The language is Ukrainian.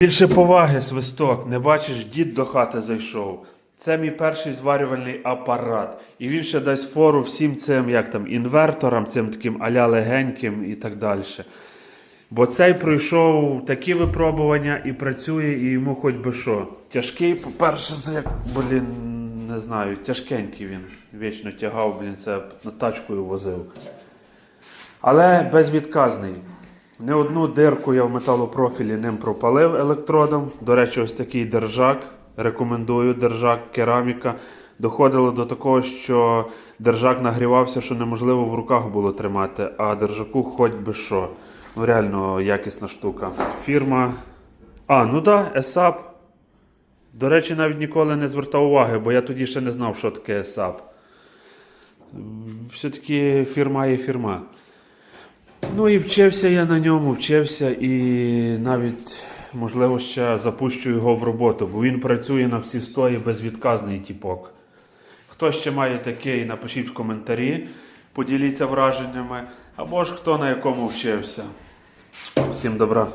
Більше поваги, свисток. Не бачиш, дід до хати зайшов. Це мій перший зварювальний апарат. І він ще дасть фору всім цим, як там, інверторам, цим таким аля легеньким і так далі. Бо цей пройшов такі випробування і працює, і йому хоч би що. Тяжкий, по-перше, блін, не знаю, тяжкенький він. Вічно тягав, блін, це тачкою возив. Але безвідказний. Не одну дирку я в металопрофілі ним пропалив електродом. До речі, ось такий держак. Рекомендую держак, кераміка. Доходило до такого, що держак нагрівався, що неможливо в руках було тримати, а держаку хоч би що. Ну, реально якісна штука. Фірма. А, ну да, ESAP. До речі, навіть ніколи не звертав уваги, бо я тоді ще не знав, що таке ESAP. Все-таки фірма є фірма. Ну і вчився я на ньому, вчився і навіть, можливо, ще запущу його в роботу, бо він працює на всі стої безвідказний тіпок. Хто ще має такий, напишіть в коментарі, поділіться враженнями, або ж хто на якому вчився. Всім добра.